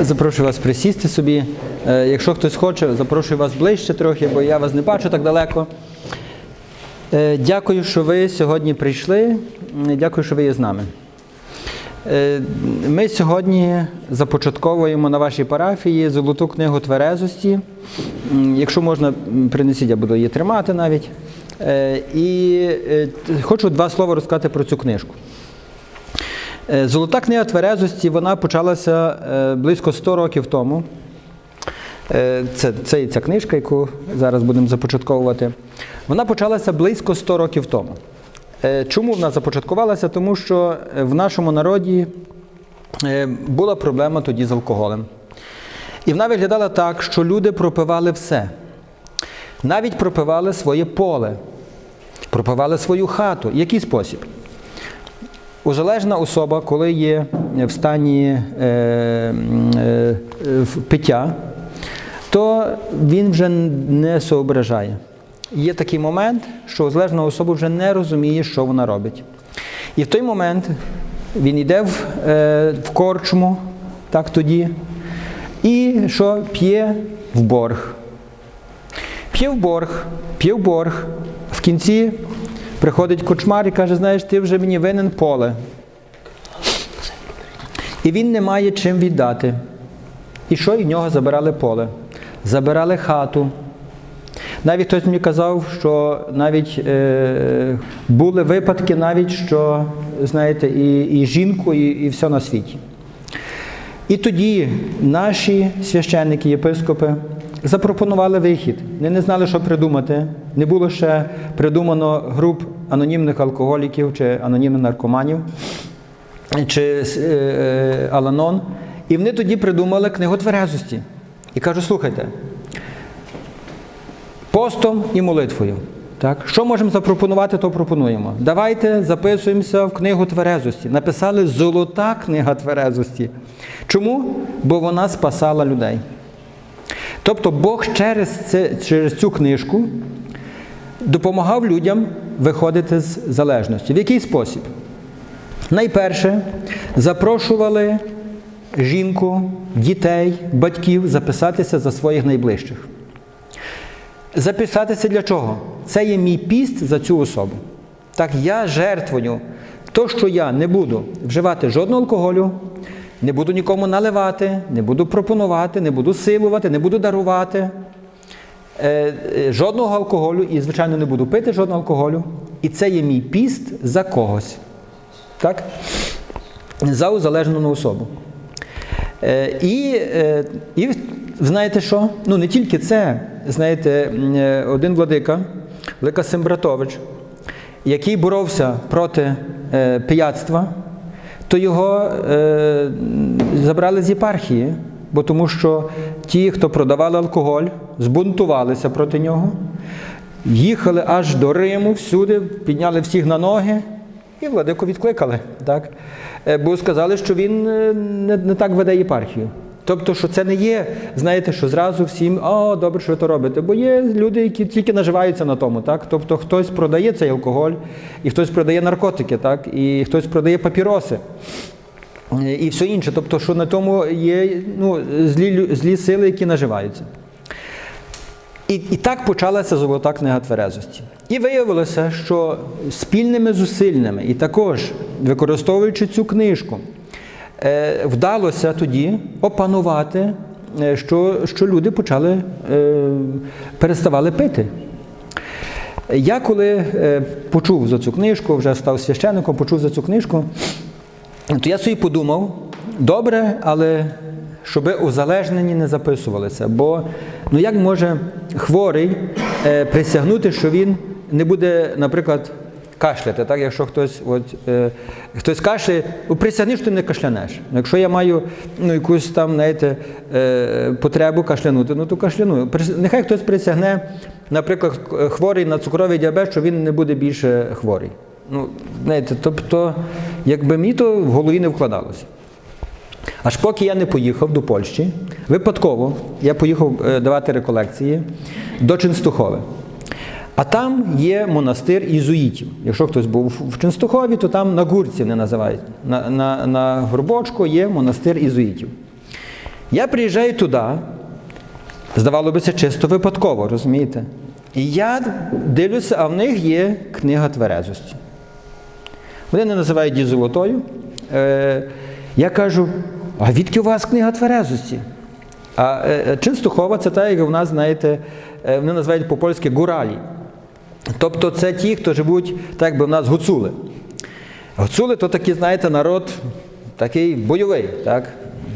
Запрошую вас присісти собі. Е, Якщо хтось хоче, запрошую вас ближче трохи, бо я вас не бачу так далеко. Е, Дякую, що ви сьогодні прийшли. Дякую, що ви є з нами. Е, Ми сьогодні започатковуємо на вашій парафії золоту книгу тверезості. Якщо можна, принесіть, я буду її тримати навіть. Е, І е, хочу два слова розказати про цю книжку. Е, Золота книга тверезості вона почалася близько 100 років тому. Це, це і ця книжка, яку зараз будемо започатковувати. Вона почалася близько 100 років тому. Чому вона започаткувалася? Тому що в нашому народі була проблема тоді з алкоголем. І вона виглядала так, що люди пропивали все. Навіть пропивали своє поле, пропивали свою хату. Який спосіб? Узалежна особа, коли є в стані е, е, пиття, то він вже не соображає. Є такий момент, що узалежна особа вже не розуміє, що вона робить. І в той момент він йде в, е, в корчму, так тоді, і що п'є в борг. П'є в борг, п'є в кінці приходить кочмар і каже, знаєш, ти вже мені винен поле. І він не має чим віддати. І що і в нього забирали поле? Забирали хату. Навіть хтось мені казав, що навіть е, були випадки, навіть, що, знаєте, і, і жінку, і, і все на світі. І тоді наші священники, єпископи запропонували вихід. Вони не знали, що придумати. Не було ще придумано груп анонімних алкоголіків чи анонімних наркоманів чи е, е, Аланон. І вони тоді придумали книгу тверезості. І кажуть, слухайте, постом і молитвою. Так? Що можемо запропонувати, то пропонуємо. Давайте записуємося в книгу тверезості. Написали золота книга тверезості. Чому? Бо вона спасала людей. Тобто Бог через, це, через цю книжку допомагав людям виходити з залежності. В який спосіб? Найперше, запрошували жінку, дітей, батьків записатися за своїх найближчих. Записатися для чого? Це є мій піст за цю особу. Так я жертвую то, що я не буду вживати жодного алкоголю, не буду нікому наливати, не буду пропонувати, не буду силувати, не буду дарувати е, е, жодного алкоголю і, звичайно, не буду пити жодного алкоголю. І це є мій піст за когось. Так? За узалежнену особу. Е, І, і знаєте що? Ну не тільки це, знаєте, один владика, Лика Сембратович, який боровся проти пияцтва, то його е, забрали з єпархії, бо тому що ті, хто продавали алкоголь, збунтувалися проти нього, їхали аж до Риму, всюди, підняли всіх на ноги. І владику відкликали, так? Е, бо сказали, що він е, не, не так веде єпархію. Тобто, що це не є, знаєте, що зразу всім, о, добре, що ви то робите. Бо є люди, які тільки наживаються на тому. так? Тобто хтось продає цей алкоголь, і хтось продає наркотики, так? і хтось продає папіроси. І все інше. Тобто, що на тому є ну, злі, злі сили, які наживаються. І, і так почалася золота книга тверезості. І виявилося, що спільними зусиллями, і також використовуючи цю книжку, вдалося тоді опанувати, е, що, що люди почали е, переставали пити. Я коли е, почув за цю книжку, вже став священником, почув за цю книжку, то я собі подумав, добре, але щоб узалежнені не записувалися. Бо ну як може хворий е, присягнути, що він не буде, наприклад, кашляти, так? якщо хтось от, е, хтось кашляє, ну, присягни, що ти не кашлянеш. Ну, Якщо я маю ну, якусь там, знаєте, е, потребу кашлянути, ну то кашляну. Нехай хтось присягне, наприклад, хворий на цукровий діабет, що він не буде більше хворий. Ну, знаєте, тобто, якби мені то в голові не вкладалося. Аж поки я не поїхав до Польщі, випадково я поїхав е, давати реколекції до Ченстухови. А там є монастир ізуїтів. Якщо хтось був в Ченстухові, то там на гурці не називають. На, на, на Горбочку є монастир ізуїтів. Я приїжджаю туди, здавало би це чисто випадково, розумієте? І я дивлюся, а в них є книга тверезості. Вони не називають її золотою. Е, я кажу, а відки у вас книга тверезості? А е, Ченстухова це та, як у нас, знаєте, е, вони називають по-польськи гуралі. Тобто це ті, хто живуть, так якби в нас гуцули. Гуцули то такий, знаєте, народ такий бойовий, так?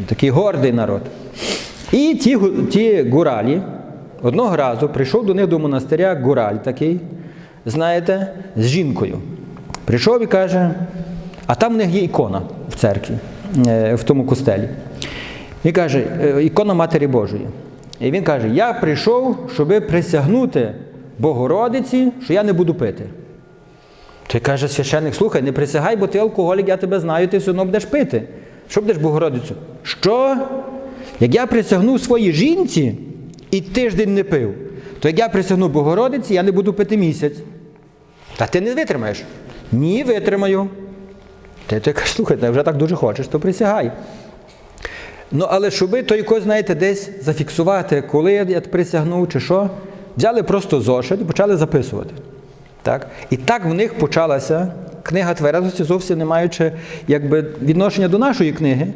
такий гордий народ. І ті, ті гуралі одного разу прийшов до них до монастиря гураль такий, знаєте, з жінкою. Прийшов і каже, а там в них є ікона в церкві, е, в тому костелі. Він каже, е, ікона Матері Божої. І він каже: Я прийшов, щоб присягнути Богородиці, що я не буду пити. Той каже священник, слухай, не присягай, бо ти алкоголік, я тебе знаю, ти все одно будеш пити. Що будеш Богородицю? Що? Як я присягну своїй жінці і тиждень не пив, то як я присягну Богородиці, я не буду пити місяць. Та ти не витримаєш? Ні, витримаю. Ти, ти кажеш, слухай, ти вже так дуже хочеш, то присягай. Ну, але щоби то якось, знаєте, десь зафіксувати, коли я присягнув чи що, взяли просто зошит і почали записувати. Так? І так в них почалася книга тверезості, зовсім не маючи якби, відношення до нашої книги.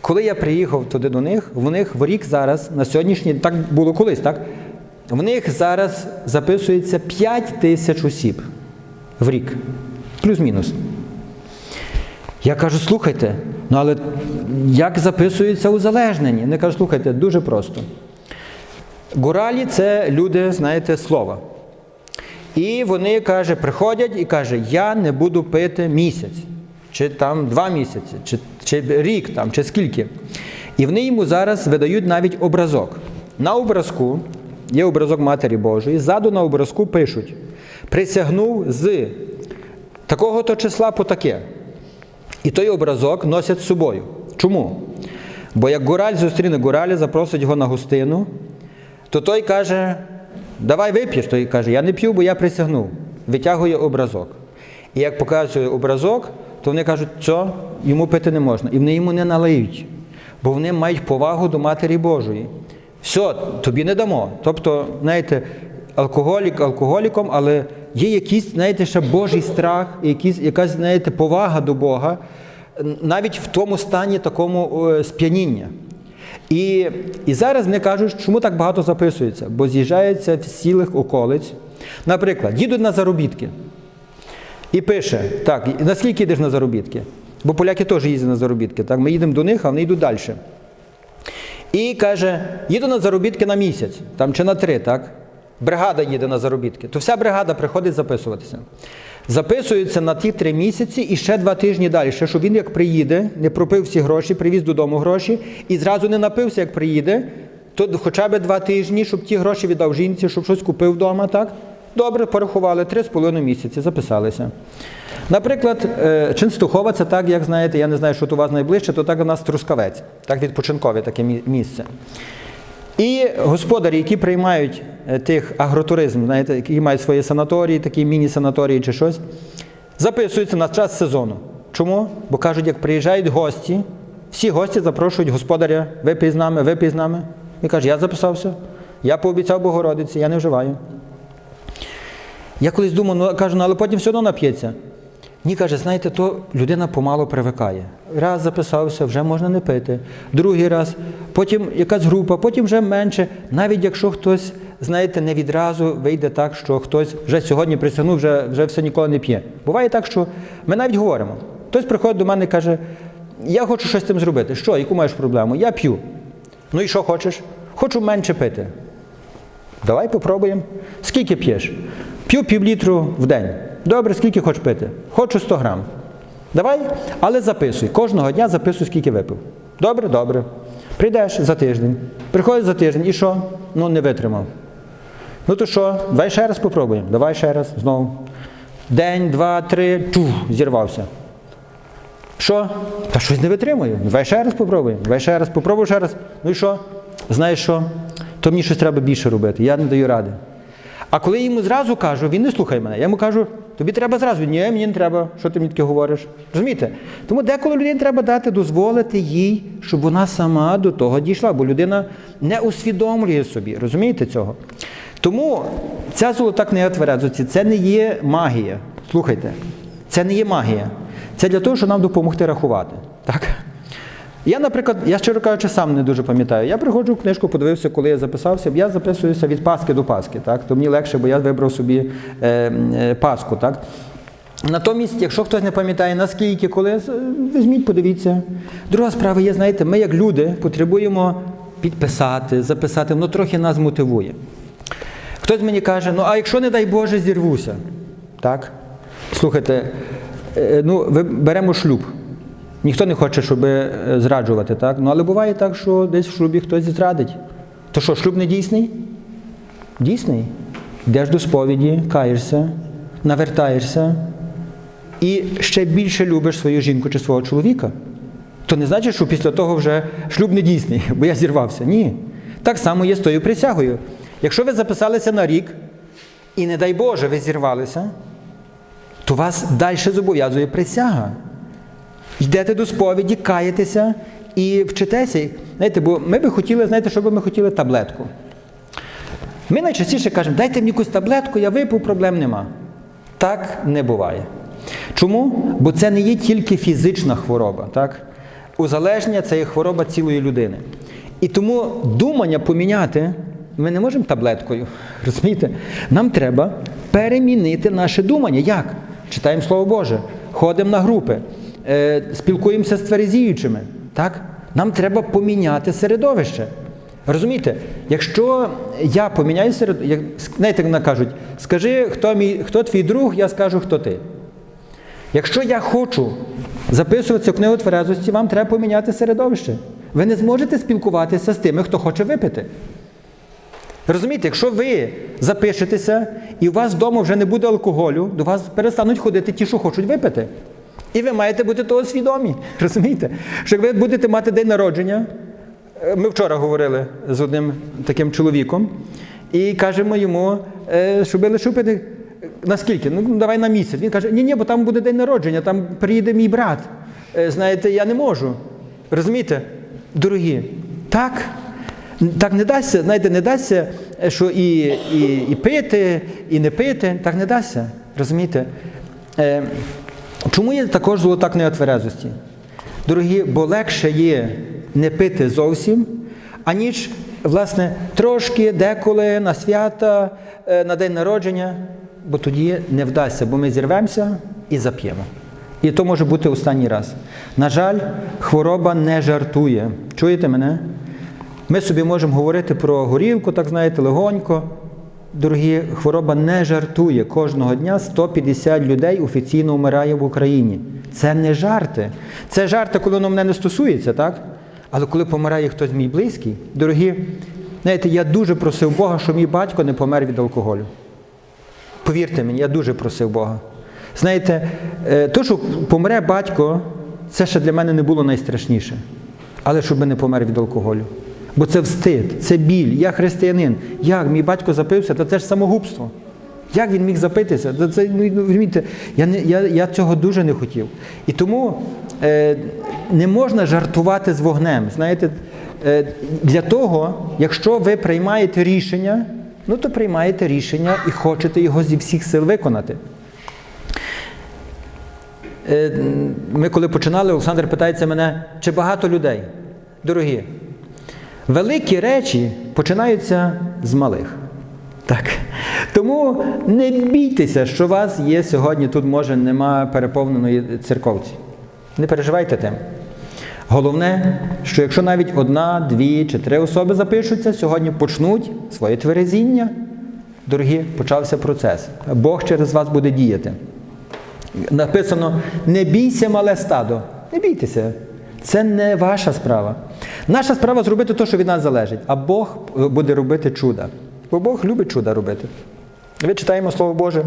Коли я приїхав туди до них, в них в рік зараз, на сьогоднішній, так було колись, так? В них зараз записується 5 тисяч осіб в рік. Плюс-мінус. Я кажу, слухайте, ну але як записується узалежнені? Вони кажуть, слухайте, дуже просто. Гуралі це люди, знаєте, слова. І вони каже, приходять і каже, я не буду пити місяць, чи там два місяці, чи, чи рік, там, чи скільки. І вони йому зараз видають навіть образок. На образку є образок Матері Божої, ззаду на образку пишуть: присягнув з такого-то числа по таке. І той образок носять з собою. Чому? Бо як гураль зустріне гураля, запросить його на гостину, то той каже, давай вип'єш, той каже, я не п'ю, бо я присягнув. Витягує образок. І як показує образок, то вони кажуть, що йому пити не можна. І вони йому не налиють, бо вони мають повагу до Матері Божої. Все, тобі не дамо. Тобто, знаєте, алкоголік алкоголіком, але є якийсь, знаєте, ще Божий страх, якийсь, якась, знаєте, повага до Бога, навіть в тому стані такому е, сп'яніння. І, і зараз вони кажуть, чому так багато записується, бо з'їжджаються в цілих околиць. Наприклад, їдуть на заробітки. І пише, так, наскільки йдеш на заробітки? Бо поляки теж їздять на заробітки. Так? Ми їдемо до них, а вони йдуть далі. І каже, їду на заробітки на місяць, там чи на три, так? Бригада їде на заробітки. То вся бригада приходить записуватися. Записується на ті три місяці і ще два тижні далі. Ще, щоб він як приїде, не пропив всі гроші, привіз додому гроші і зразу не напився, як приїде, то хоча б два тижні, щоб ті гроші віддав жінці, щоб щось купив вдома, так? Добре, порахували, три з половиною місяці, записалися. Наприклад, е, Чинстухова це так, як знаєте, я не знаю, що тут у вас найближче, то так у нас Трускавець, так відпочинкове таке місце. І господарі, які приймають е, тих агротуризм, знаєте, які мають свої санаторії, такі міні-санаторії чи щось, записуються на час сезону. Чому? Бо кажуть, як приїжджають гості, всі гості запрошують господаря, випий з нами, випий з нами. Він каже, я записався, я пообіцяв Богородиці, я не вживаю. Я колись думав, ну кажу, ну але потім все одно нап'ється. Ні, каже, знаєте, то людина помало привикає. Раз записався, вже можна не пити. Другий раз, потім якась група, потім вже менше. Навіть якщо хтось, знаєте, не відразу вийде так, що хтось вже сьогодні присягнув, вже, вже все ніколи не п'є. Буває так, що ми навіть говоримо. Хтось приходить до мене і каже, я хочу щось з цим зробити. Що, яку маєш проблему? Я п'ю. Ну і що хочеш? Хочу менше пити. Давай попробуємо. Скільки п'єш? П'ю півлітру в день. Добре, скільки хочеш пити? Хочу 100 грам. Давай, але записуй. Кожного дня записуй, скільки випив. Добре, добре. Прийдеш за тиждень. Приходиш за тиждень і що? Ну, не витримав. Ну то що, давай ще раз попробуємо. Давай ще раз, знову. День, два, три, чух, зірвався. Що? Та щось не витримую. Давай ще раз попробуємо. Давай ще раз попробуй ще раз. Ну і що? Знаєш що? То мені щось треба більше робити. Я не даю ради. А коли я йому зразу кажу, він не слухає мене. Я йому кажу, тобі треба зразу. Ні, мені не треба. Що ти мені таке говориш? Розумієте? Тому деколи людині треба дати, дозволити їй, щоб вона сама до того дійшла, бо людина не усвідомлює собі. Розумієте цього? Тому ця золота книга тверезості це не є магія. Слухайте, це не є магія. Це для того, щоб нам допомогти рахувати. Так? Я, наприклад, я щиро кажучи, сам не дуже пам'ятаю. Я приходжу в книжку, подивився, коли я записався. Я записуюся від Паски до Паски. Так? То мені легше, бо я вибрав собі е, е, Паску. Так? Натомість, якщо хтось не пам'ятає, наскільки, коли, візьміть, подивіться. Друга справа є, знаєте, ми як люди потребуємо підписати, записати, воно трохи нас мотивує. Хтось мені каже, ну а якщо, не дай Боже, зірвуся. Так? Слухайте, е, ну, беремо шлюб. Ніхто не хоче, щоб е, зраджувати, так? Ну, але буває так, що десь в шлюбі хтось зрадить. То що, шлюб не дійсний? Дійсний. Йдеш до сповіді, каєшся, навертаєшся і ще більше любиш свою жінку чи свого чоловіка. То не значить, що після того вже шлюб не дійсний, бо я зірвався. Ні. Так само є з тою присягою. Якщо ви записалися на рік, і не дай Боже, ви зірвалися, то вас далі зобов'язує присяга. Йдете до сповіді, каєтеся і вчитеся. Знаєте, бо ми би хотіли, знаєте, що би ми хотіли таблетку. Ми найчастіше кажемо, дайте мені якусь таблетку, я випив, проблем нема. Так не буває. Чому? Бо це не є тільки фізична хвороба. Так? Узалежнення це є хвороба цілої людини. І тому думання поміняти ми не можемо таблеткою. Розумієте? Нам треба перемінити наше думання. Як? Читаємо Слово Боже, ходимо на групи, е, спілкуємося з тверезіючими. Так? Нам треба поміняти середовище. Розумієте, якщо я поміняю середовище, знаєте, як кажуть, скажи, хто, мій, хто твій друг, я скажу, хто ти. Якщо я хочу записуватися в книгу тверезості, вам треба поміняти середовище. Ви не зможете спілкуватися з тими, хто хоче випити. Розумієте, якщо ви запишетеся і у вас вдома вже не буде алкоголю, до вас перестануть ходити ті, що хочуть випити. І ви маєте бути того свідомі. Розумієте? Що ви будете мати день народження, е, ми вчора говорили з одним таким чоловіком, і кажемо йому, е, щоб ви. Наскільки? Ну, давай на місяць. Він каже, ні, ні, бо там буде день народження, там приїде мій брат. Е, Знаєте, я не можу. Розумієте? Дорогі, так, так не дасться, знаєте, не дасться, що і, і, і пити, і не пити, так не дасться. Розумієте? Чому є також золота книга тверезості? Дорогі, бо легше є не пити зовсім, аніж, власне, трошки деколи на свята, е, на день народження, бо тоді не вдасться, бо ми зірвемося і зап'ємо. І то може бути останній раз. На жаль, хвороба не жартує. Чуєте мене? Ми собі можемо говорити про горілку, так знаєте, легонько. Дорогі, хвороба не жартує. Кожного дня 150 людей офіційно вмирає в Україні. Це не жарти. Це жарти, коли воно мене не стосується, так? Але коли помирає хтось мій близький, дорогі, знаєте, я дуже просив Бога, щоб мій батько не помер від алкоголю. Повірте мені, я дуже просив Бога. Знаєте, е, то, що помре батько, це ще для мене не було найстрашніше. Але щоб не помер від алкоголю. Бо це встид, це біль. Я християнин. Як мій батько запився, то це ж самогубство. Як він міг запитися? Це, це, ну, ну, розумієте, я, не, я, я цього дуже не хотів. І тому е, не можна жартувати з вогнем. Знаєте, е, для того, якщо ви приймаєте рішення, ну то приймаєте рішення і хочете його зі всіх сил виконати. Е, Ми коли починали, Олександр питається мене, чи багато людей? Дорогі, великі речі починаються з малих. Так. Тому не бійтеся, що у вас є сьогодні, тут може нема переповненої церковці. Не переживайте тим. Головне, що якщо навіть одна, дві чи три особи запишуться, сьогодні почнуть своє тверезіння, дорогі, почався процес. Бог через вас буде діяти. Написано: не бійся, мале стадо. Не бійтеся. Це не ваша справа. Наша справа зробити те, що від нас залежить, а Бог буде робити чуда. Бо Бог любить чуда робити. Ви читаємо Слово Боже.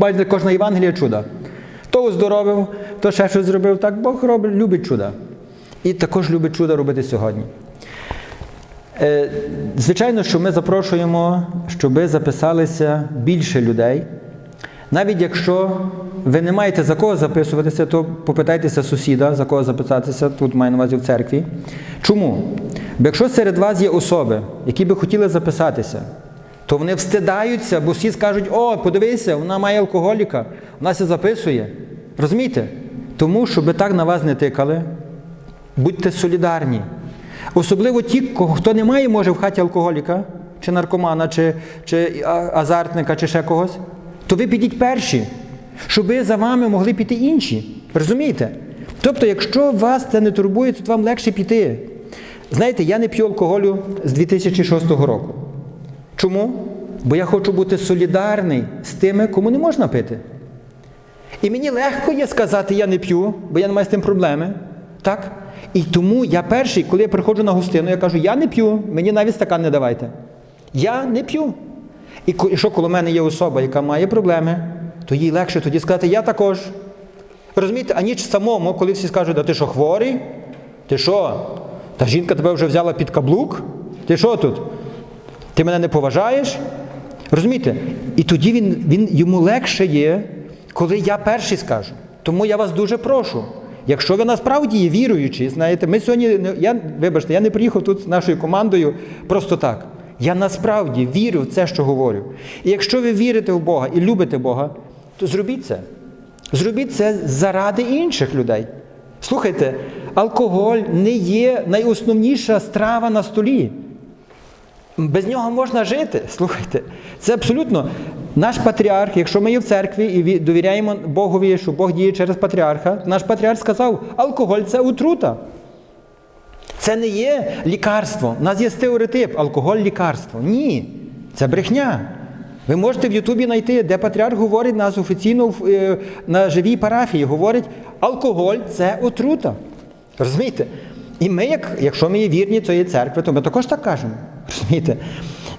Майже кожна Євангелія чуда. То оздоровив, то ще щось зробив. Так Бог робить, любить чуда. І також любить чуда робити сьогодні. Е, Звичайно, що ми запрошуємо, щоб записалися більше людей. Навіть якщо ви не маєте за кого записуватися, то попитайтеся сусіда, за кого записатися, тут маю на увазі в церкві. Чому? Бо якщо серед вас є особи, які би хотіли записатися, то вони встидаються, бо всі скажуть, о, подивися, вона має алкоголіка, вона се записує. Розумієте? Тому, щоб так на вас не тикали, будьте солідарні. Особливо ті, хто не має, може в хаті алкоголіка, чи наркомана, чи, чи азартника, чи ще когось, то ви підіть перші, щоб за вами могли піти інші. Розумієте? Тобто, якщо вас це не турбує, то вам легше піти. Знаєте, я не п'ю алкоголю з 2006 року. Чому? Бо я хочу бути солідарний з тими, кому не можна пити. І мені легко є сказати, я не п'ю, бо я не маю з тим проблеми. Так? І тому я перший, коли я приходжу на гостину, я кажу, я не п'ю, мені навіть стакан не давайте. Я не п'ю. І що коло мене є особа, яка має проблеми, то їй легше тоді сказати, я також. Розумієте, а ніч самому, коли всі скажуть, а ти що хворий? Ти що? Та жінка тебе вже взяла під каблук? Ти що тут? Ти мене не поважаєш? Розумієте? І тоді він, він, йому легше є, коли я перший скажу. Тому я вас дуже прошу. Якщо ви насправді є віруючі, знаєте, ми сьогодні, я, вибачте, я не приїхав тут з нашою командою просто так. Я насправді вірю в це, що говорю. І якщо ви вірите в Бога і любите Бога, то зробіть це. Зробіть це заради інших людей. Слухайте, алкоголь не є найосновніша страва на столі. Без нього можна жити. Слухайте, це абсолютно наш патріарх, якщо ми є в церкві і довіряємо Богові, що Бог діє через патріарха, наш патріарх сказав, алкоголь це отрута. Це не є лікарство. У нас є стереотип, алкоголь лікарство. Ні, це брехня. Ви можете в Ютубі знайти, де патріарх говорить нас офіційно е, на живій парафії, говорить, алкоголь це отрута. Розумієте? І ми, як, якщо ми є вірні цієї церкви, то ми також так кажемо. Розумієте?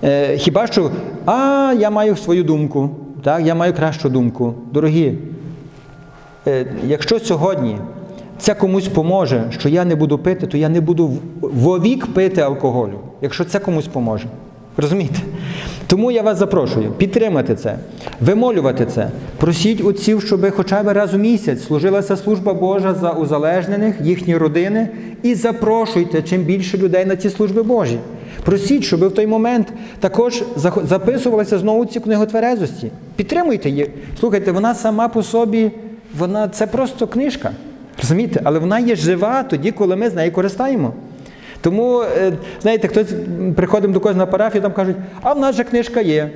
Е, хіба що, а я маю свою думку, так, я маю кращу думку. Дорогі, Е, Якщо сьогодні це комусь поможе, що я не буду пити, то я не буду вовік пити алкоголю, якщо це комусь поможе. Розумієте? Тому я вас запрошую підтримати це, вимолювати це. Просіть отців, щоб хоча б раз у місяць служилася служба Божа за узалежнених, їхні родини, і запрошуйте чим більше людей на ці служби Божі. Просіть, щоб в той момент також записувалися знову ці книги тверезості. Підтримуйте її. Слухайте, вона сама по собі, вона це просто книжка. Розумієте? Але вона є жива тоді, коли ми з нею користаємо. Тому, е, знаєте, хтось приходимо до когось на парафію, там кажуть, а в нас же книжка є.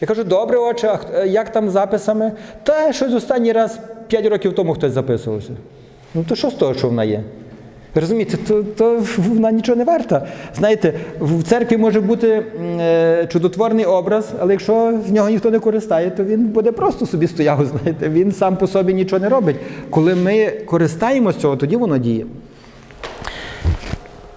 Я кажу, добре, отче, а е, як там з записами? Та щось останній раз 5 років тому хтось записувався. Ну то що з того, що вона є? Розумієте, то, то вона нічого не варта. Знаєте, в церкві може бути е, чудотворний образ, але якщо з нього ніхто не користає, то він буде просто собі стояв. Знаєте, він сам по собі нічого не робить. Коли ми користаємося цього, тоді воно діє.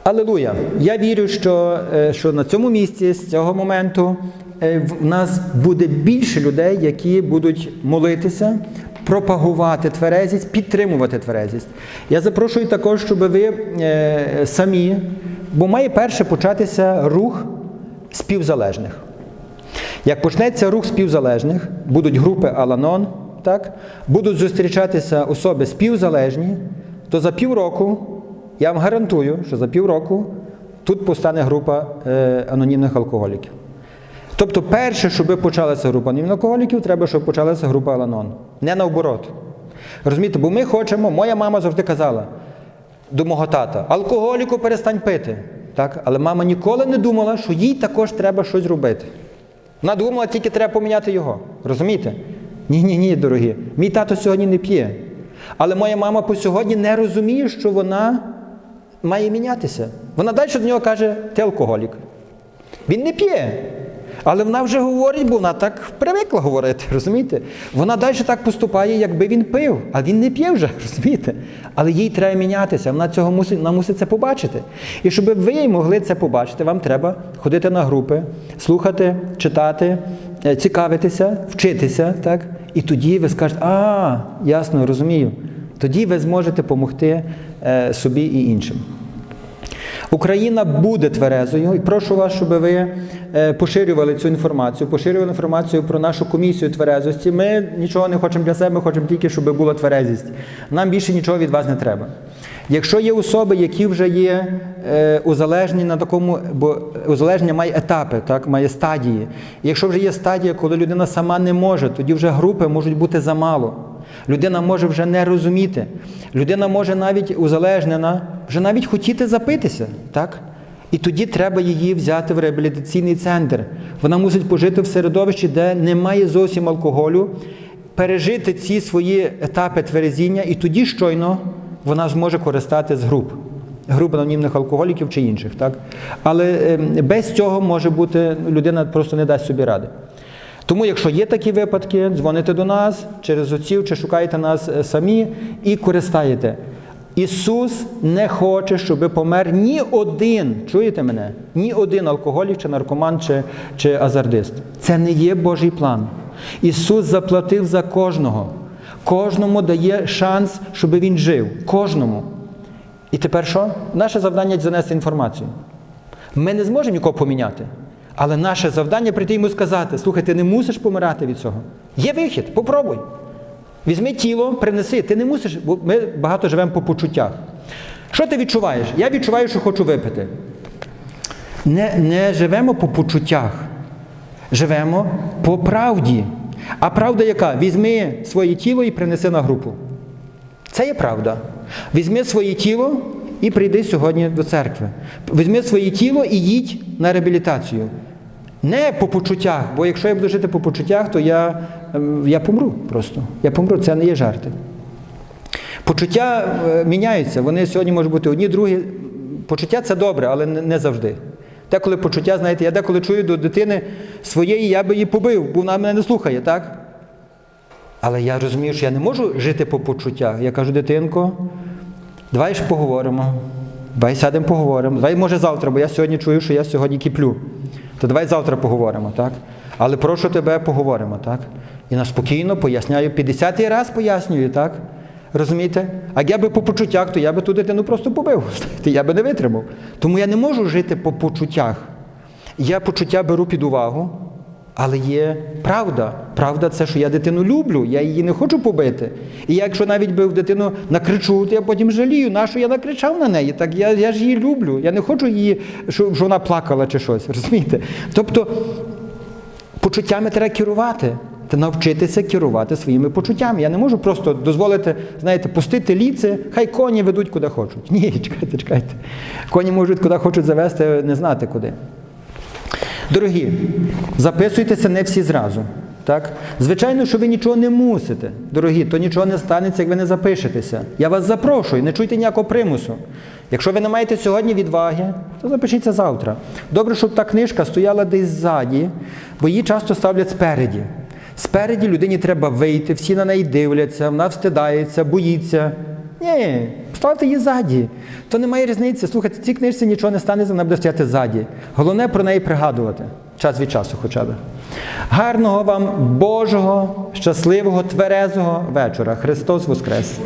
Алелуя! Я вірю, що, е, що на цьому місці, з цього моменту, е, в нас буде більше людей, які будуть молитися, пропагувати тверезість, підтримувати тверезість. Я запрошую також, щоб ви е, самі, бо має перше початися рух співзалежних. Як почнеться рух співзалежних, будуть групи Аланон, так? будуть зустрічатися особи співзалежні, то за півроку, я вам гарантую, що за півроку тут постане група е, анонімних алкоголіків. Тобто, перше, щоб почалася група анонімних алкоголіків, треба, щоб почалася група Аланон. Не наоборот. Розумієте, бо ми хочемо, моя мама завжди казала до мого тата, алкоголіку перестань пити. Так? Але мама ніколи не думала, що їй також треба щось робити. Вона думала, тільки треба поміняти його. Розумієте? Ні, ні, ні, дорогі. Мій тато сьогодні не п'є. Але моя мама по сьогодні не розуміє, що вона має мінятися. Вона далі до нього каже, ти алкоголік. Він не п'є. Але вона вже говорить, бо вона так привикла говорити, розумієте? Вона далі так поступає, якби він пив, а він не п'є вже, розумієте? Але їй треба мінятися, вона цього мусить, вона мусить це побачити. І щоб ви могли це побачити, вам треба ходити на групи, слухати, читати, е, цікавитися, вчитися, так? І тоді ви скажете, а, ясно, розумію. Тоді ви зможете допомогти е, собі і іншим. Україна буде тверезою, і прошу вас, щоб ви е, поширювали цю інформацію, поширювали інформацію про нашу комісію тверезості. Ми нічого не хочемо для себе, ми хочемо тільки, щоб була тверезість. Нам більше нічого від вас не треба. Якщо є особи, які вже є е, узалежні на такому, бо узалежнення має етапи, так, має стадії. Якщо вже є стадія, коли людина сама не може, тоді вже групи можуть бути замало. Людина може вже не розуміти. Людина може навіть узалежнена, вже навіть хотіти запитися. так? І тоді треба її взяти в реабілітаційний центр. Вона мусить пожити в середовищі, де немає зовсім алкоголю, пережити ці свої етапи тверезіння, і тоді щойно вона зможе користатися з груп, груп анонімних алкоголіків чи інших. Так? Але ем, без цього може бути людина просто не дасть собі ради. Тому, якщо є такі випадки, дзвоните до нас через отців чи шукайте нас е, самі і користаєте. Ісус не хоче, щоб помер ні один, чуєте мене? Ні один алкоголік, чи наркоман, чи, чи азардист. Це не є Божий план. Ісус заплатив за кожного. Кожному дає шанс, щоб він жив. Кожному. І тепер що? Наше завдання занести інформацію. Ми не зможемо нікого поміняти. Але наше завдання прийти йому сказати: слухай, ти не мусиш помирати від цього. Є вихід, попробуй. Візьми тіло, принеси. Ти не мусиш, бо ми багато живемо по почуттях. Що ти відчуваєш? Я відчуваю, що хочу випити. Не, не живемо по почуттях, живемо по правді. А правда яка? Візьми своє тіло і принеси на групу. Це є правда. Візьми своє тіло і прийди сьогодні до церкви. Візьми своє тіло і їдь на реабілітацію. Не по почуттях, бо якщо я буду жити по почуттях, то я, ем, я помру просто. Я помру, це не є жарти. Почуття е, міняються. Вони сьогодні можуть бути одні, другі. Почуття це добре, але не завжди. Деколи почуття, знаєте, я деколи чую до дитини своєї, я би її побив, бо вона мене не слухає, так? Але я розумію, що я не можу жити по почуттях. Я кажу, дитинко, давай ж поговоримо. Давай сядемо поговоримо. Давай, може, завтра, бо я сьогодні чую, що я сьогодні кіплю. То давай завтра поговоримо, так? Але прошу тебе, поговоримо, так? І на спокійно поясняю, 50-й раз пояснюю, так? Розумієте? А я би по почуттях, то я би ту дитину просто побив. Я би не витримав. Тому я не можу жити по почуттях. Я почуття беру під увагу, але є правда. Правда це, що я дитину люблю, я її не хочу побити. І я, якщо навіть бив дитину накричу, то я потім жалію, на що я накричав на неї. Так я, я ж її люблю. Я не хочу її, щоб вона плакала чи щось. Розумієте? Тобто почуттями треба керувати. Та навчитися керувати своїми почуттями. Я не можу просто дозволити, знаєте, пустити ліце, хай коні ведуть куди хочуть. Ні, чекайте, чекайте. Коні можуть куди хочуть завести, не знати куди. Дорогі, записуйтеся не всі зразу. Так? Звичайно, що ви нічого не мусите, дорогі, то нічого не станеться, як ви не запишетеся. Я вас запрошую, не чуйте ніякого примусу. Якщо ви не маєте сьогодні відваги, то запишіться завтра. Добре, щоб та книжка стояла десь ззаді, бо її часто ставлять спереді. Спереді людині треба вийти, всі на неї дивляться, вона встидається, боїться. Ні, ставте її ззаді. То немає різниці. Слухайте, цій книжці нічого не стане, вона буде стояти ззаді. Головне про неї пригадувати. Час від часу хоча б. Гарного вам Божого, щасливого, тверезого вечора. Христос Воскрес!